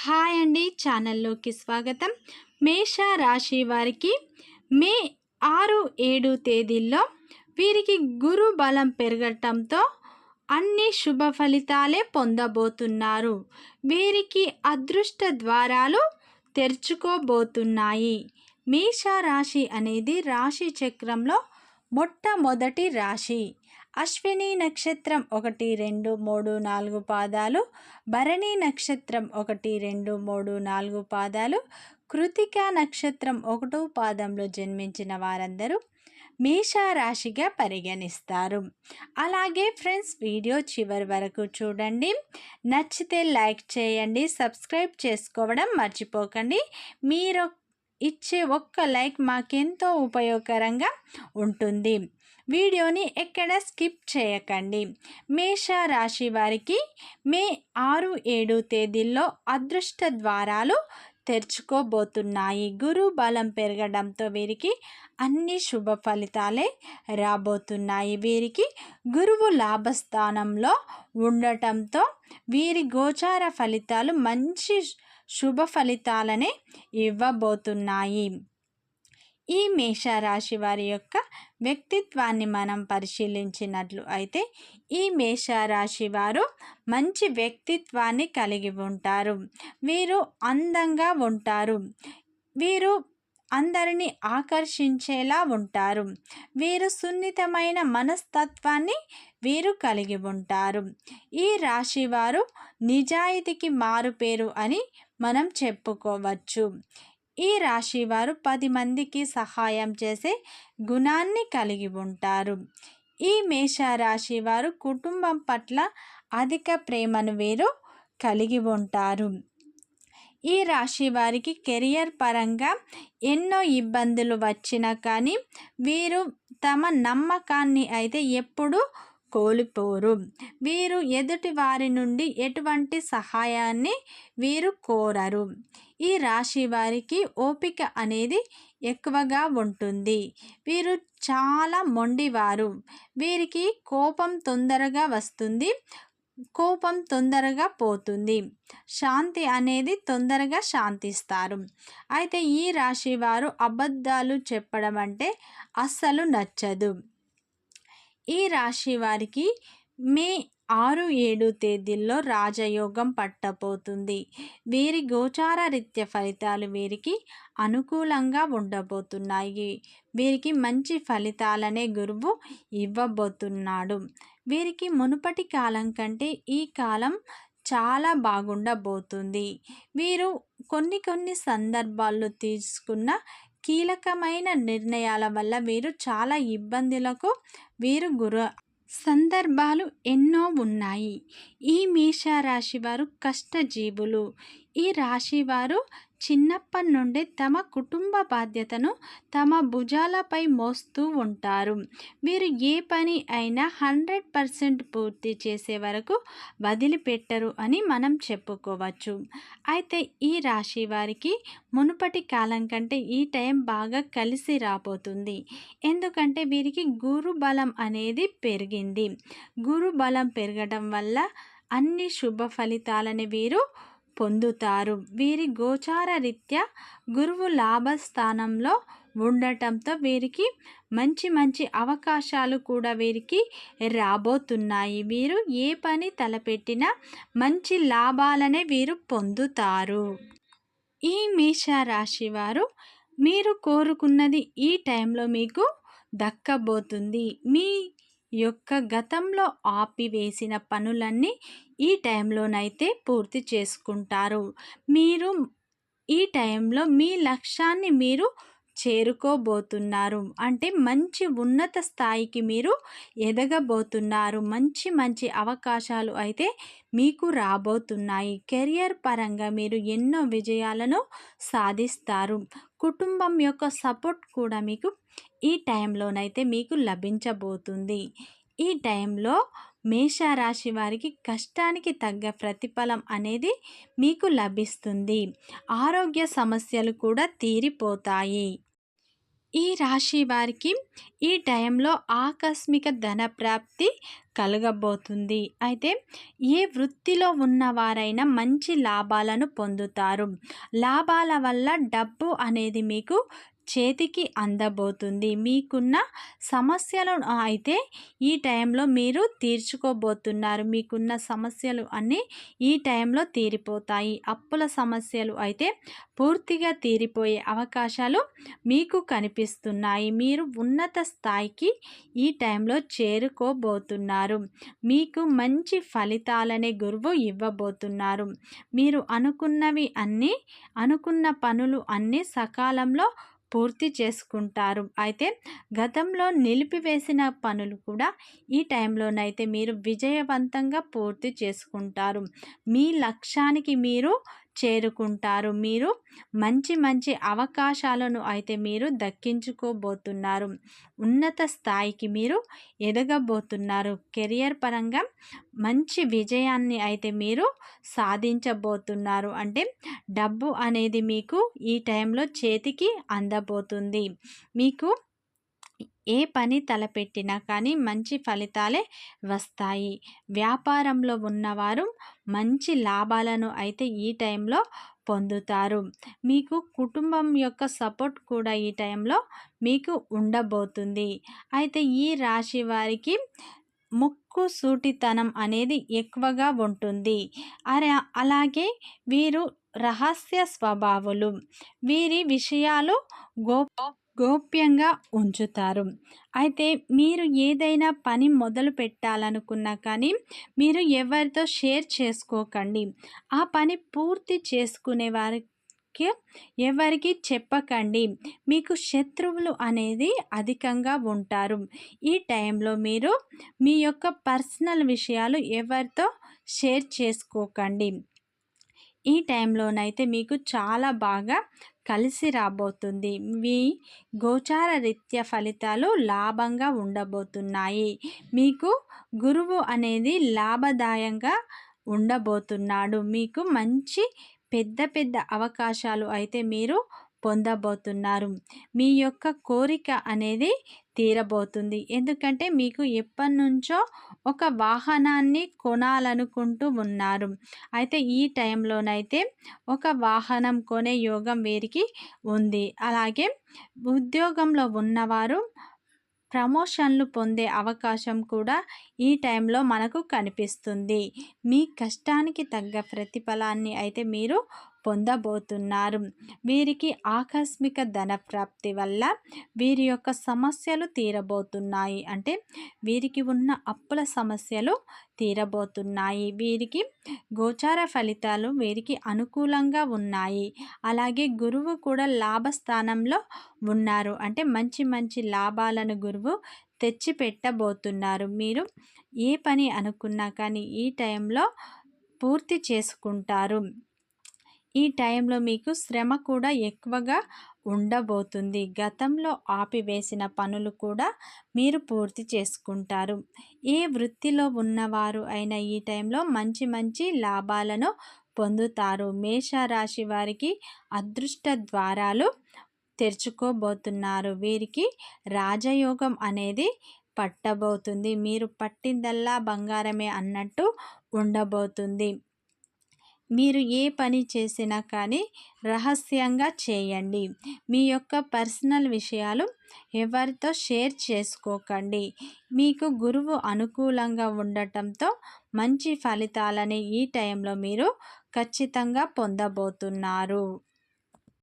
Hi అండి ఛానల్లోకి స్వాగతం. మేష రాశి వారికి మే ఆరు ఏడు తేదీల్లో వీరికి గురు బలం పెరగటంతో అన్ని శుభ ఫలితాలే పొందబోతున్నారు. వీరికి అదృష్ట ద్వారాలు తెరుచుకోబోతున్నాయి. మేష రాశి అనేది రాశి చక్రంలో మొట్టమొదటి రాశి. అశ్విని నక్షత్రం ఒకటి రెండు మూడు నాలుగు పాదాలు భరణి నక్షత్రం ఒకటి రెండు మూడు నాలుగు పాదాలు కృతిక నక్షత్రం ఒకటో పాదంలో జన్మించిన వారందరూ మేషరాశిగా పరిగణిస్తారు. అలాగే ఫ్రెండ్స్ వీడియో చివరి వరకు చూడండి. నచ్చితే లైక్ చేయండి సబ్స్క్రైబ్ చేసుకోవడం మర్చిపోకండి. మీరు ఇచ్చే ఒక్క లైక్ మాకెంతో ఉపయోగకరంగా ఉంటుంది. వీడియోని ఎక్కడ స్కిప్ చేయకండి. మేష రాశి వారికి మే ఆరు ఏడు తేదీల్లో అదృష్ట ద్వారాలు తెరుచుకోబోతున్నాయి. గురు బలం పెరగడంతో వీరికి అన్ని శుభ ఫలితాలే రాబోతున్నాయి. వీరికి గురువు లాభస్థానంలో ఉండటంతో వీరి గోచార ఫలితాలు మంచి శుభ ఫలితాలనే ఇవ్వబోతున్నాయి. ఈ మేషరాశి వారి యొక్క వ్యక్తిత్వాన్ని మనం పరిశీలించినట్లు అయితే ఈ మేషరాశి వారు మంచి వ్యక్తిత్వాన్ని కలిగి ఉంటారు. వీరు అందంగా ఉంటారు. వీరు అందరినీ ఆకర్షించేలా ఉంటారు. వీరు సున్నితమైన మనస్తత్వాన్ని వీరు కలిగి ఉంటారు. ఈ రాశి వారు నిజాయితీకి మారుపేరు అని మనం చెప్పుకోవచ్చు. ఈ రాశి వారు పది మందికి సహాయం చేసే గుణాన్ని కలిగి ఉంటారు. ఈ మేషరాశి వారు కుటుంబం పట్ల అధిక ప్రేమను వీరు కలిగి ఉంటారు. ఈ రాశి వారికి కెరియర్ పరంగా ఎన్నో ఇబ్బందులు వచ్చినా కానీ వీరు తమ నమ్మకాన్ని అయితే ఎప్పుడూ కోల్పోరు. వీరు ఎదుటి వారి నుండి ఎటువంటి సహాయాన్ని వీరు కోరరు. ఈ రాశి వారికి ఓపిక అనేది ఎక్కువగా ఉంటుంది. వీరు చాలా మొండివారు. వీరికి కోపం తొందరగా వస్తుంది. కోపం తొందరగా పోతుంది. శాంతి అనేది తొందరగా శాంతిస్తారు. అయితే ఈ రాశి వారు అబద్ధాలు చెప్పడం అంటే అస్సలు నచ్చదు. ఈ రాశి వారికి మే ఆరు ఏడు తేదీల్లో రాజయోగం పట్టబోతుంది. వీరి గోచార రీత్య ఫలితాలు వీరికి అనుకూలంగా ఉండబోతున్నాయి. వీరికి మంచి ఫలితాలనే గురువు ఇవ్వబోతున్నాడు. వీరికి మునుపటి కాలం కంటే ఈ కాలం చాలా బాగుండబోతుంది. వీరు కొన్ని కొన్ని సందర్భాల్లో తీసుకున్న కీలకమైన నిర్ణయాల వల్ల వీరు చాలా ఇబ్బందులకు వీరు గుర సందర్భాలు ఎన్నో ఉన్నాయి. ఈ మేషరాశి వారు కష్టజీవులు. ఈ రాశివారు చిన్నప్పటి నుండి తమ కుటుంబ బాధ్యతను తమ భుజాలపై మోస్తూ ఉంటారు. వీరు ఏ పని అయినా హండ్రెడ్ పర్సెంట్ పూర్తి చేసే వరకు వదిలిపెట్టరు అని మనం చెప్పుకోవచ్చు. అయితే ఈ రాశి వారికి మునుపటి కాలం కంటే ఈ టైం బాగా కలిసి రాబోతుంది. ఎందుకంటే వీరికి గురు బలం అనేది పెరిగింది. గురు బలం పెరగడం వల్ల అన్ని శుభ ఫలితాలని వీరు పొందుతారు. వీరి గోచార రీత్యా గురువు లాభస్థానంలో ఉండటంతో వీరికి మంచి మంచి అవకాశాలు కూడా వీరికి రాబోతున్నాయి. వీరు ఏ పని తలపెట్టినా మంచి లాభాలనే వీరు పొందుతారు. ఈ మేష రాశి వారు మీరు కోరుకున్నది ఈ టైంలో మీకు దక్కబోతుంది. మీ యొక్క గతంలో ఆపివేసిన పనులన్నీ ఈ టైంలోనైతే పూర్తి చేసుకుంటారు. మీరు ఈ టైంలో మీ లక్ష్యాన్ని మీరు చేరుకోబోతున్నారు. అంటే మంచి ఉన్నత స్థాయికి మీరు ఎదగబోతున్నారు. మంచి మంచి అవకాశాలు అయితే మీకు రాబోతున్నాయి. కెరియర్ పరంగా మీరు ఎన్నో విజయాలను సాధిస్తారు. కుటుంబం యొక్క సపోర్ట్ కూడా మీకు ఈ టైంలోనైతే మీకు లభించబోతుంది. ఈ టైంలో మేషరాశి వారికి కష్టానికి తగ్గ ప్రతిఫలం అనేది మీకు లభిస్తుంది. ఆరోగ్య సమస్యలు కూడా తీరిపోతాయి. ఈ రాశి వారికి ఈ టైంలో ఆకస్మిక ధన ప్రాప్తి కలగబోతుంది. అయితే ఏ వృత్తిలో ఉన్నవారైనా మంచి లాభాలను పొందుతారు. లాభాల వల్ల డబ్బు అనేది మీకు చేతికి అందబోతుంది. మీకున్న సమస్యలు అయితే ఈ టైంలో మీరు తీర్చుకోబోతున్నారు. మీకున్న సమస్యలు అన్నీ ఈ టైంలో తీరిపోతాయి. అప్పుల సమస్యలు అయితే పూర్తిగా తీరిపోయే అవకాశాలు మీకు కనిపిస్తున్నాయి. మీరు ఉన్నత స్థాయికి ఈ టైంలో చేరుకోబోతున్నారు. మీకు మంచి ఫలితాలనే గురువు ఇవ్వబోతున్నారు. మీరు అనుకున్నవి అన్నీ అనుకున్న పనులు అన్నీ సకాలంలో పూర్తి చేసుకుంటారు. అయితే గతంలో నిలిపివేసిన పనులు కూడా ఈ టైంలోనైతే మీరు విజయవంతంగా పూర్తి చేసుకుంటారు. మీ లక్ష్యానికి మీరు చేరుకుంటారు. మీరు మంచి మంచి అవకాశాలను అయితే మీరు దక్కించుకోబోతున్నారు. ఉన్నత స్థాయికి మీరు ఎదగబోతున్నారు. కెరియర్ పరంగా మంచి విజయాన్ని అయితే మీరు సాధించబోతున్నారు. అంటే డబ్బు అనేది మీకు ఈ టైంలో చేతికి అందబోతుంది. మీకు ఏ పని తలపెట్టినా కానీ మంచి ఫలితాలే వస్తాయి. వ్యాపారంలో ఉన్నవారు మంచి లాభాలను అయితే ఈ టైంలో పొందుతారు. మీకు కుటుంబం యొక్క సపోర్ట్ కూడా ఈ టైంలో మీకు ఉండబోతుంది. అయితే ఈ రాశి వారికి ముక్కు సూటితనం అనేది ఎక్కువగా ఉంటుంది. అలాగే వీరు రహస్య స్వభావులు. వీరి విషయాలు గో గోప్యంగా ఉంచుతారు. అయితే మీరు ఏదైనా పని మొదలు పెట్టాలనుకున్నా కానీ మీరు ఎవరితో షేర్ చేసుకోకండి. ఆ పని పూర్తి చేసుకునే వారికి ఎవరికి చెప్పకండి. మీకు శత్రువులు అనేది అధికంగా ఉంటారు. ఈ టైంలో మీరు మీ యొక్క పర్సనల్ విషయాలు ఎవరితో షేర్ చేసుకోకండి. ఈ టైంలోనైతే మీకు చాలా బాగా కలిసి రాబోతుంది. మీ గోచార రీత్య ఫలితాలు లాభంగా ఉండబోతున్నాయి. మీకు గురువు అనేది లాభదాయంగా ఉండబోతున్నాడు. మీకు మంచి పెద్ద పెద్ద అవకాశాలు అయితే మీరు పొందబోతున్నారు. మీ యొక్క కోరిక అనేది తీరబోతుంది. ఎందుకంటే మీకు ఎప్పటి నుంచో ఒక వాహనాన్ని కొనాలనుకుంటూ ఉన్నారు. అయితే ఈ టైంలోనైతే ఒక వాహనం కొనే యోగం వీరికి ఉంది. అలాగే ఉద్యోగంలో ఉన్నవారు ప్రమోషన్లు పొందే అవకాశం కూడా ఈ టైంలో మనకు కనిపిస్తుంది. మీ కష్టానికి తగ్గ ప్రతిఫలాన్ని అయితే మీరు పొందబోతున్నారు. వీరికి ఆకస్మిక ధన ప్రాప్తి వల్ల వీరి యొక్క సమస్యలు తీరబోతున్నాయి. అంటే వీరికి ఉన్న అప్పుల సమస్యలు తీరబోతున్నాయి. వీరికి గోచార ఫలితాలు వీరికి అనుకూలంగా ఉన్నాయి. అలాగే గురువు కూడా లాభస్థానంలో ఉన్నారు. అంటే మంచి మంచి లాభాలను గురువు తెచ్చిపెట్టబోతున్నారు. మీరు ఏ పని అనుకున్నా కానీ ఈ టైంలో పూర్తి చేసుకుంటారు. ఈ టైంలో మీకు శ్రమ కూడా ఎక్కువగా ఉండబోతుంది. గతంలో ఆపివేసిన పనులు కూడా మీరు పూర్తి చేసుకుంటారు. ఏ వృత్తిలో ఉన్నవారు అయిన ఈ టైంలో మంచి మంచి లాభాలను పొందుతారు. మేషరాశి వారికి అదృష్ట ద్వారాలు తెరుచుకోబోతున్నారు. వీరికి రాజయోగం అనేది పట్టబోతుంది. మీరు పట్టిందల్లా బంగారమే అన్నట్టు ఉండబోతుంది. మీరు ఏ పని చేసినా కానీ రహస్యంగా చేయండి. మీ యొక్క పర్సనల్ విషయాలు ఎవరితో షేర్ చేసుకోకండి. మీకు గురువు అనుకూలంగా ఉండటంతో మంచి ఫలితాలని ఈ టైంలో మీరు ఖచ్చితంగా పొందబోతున్నారు.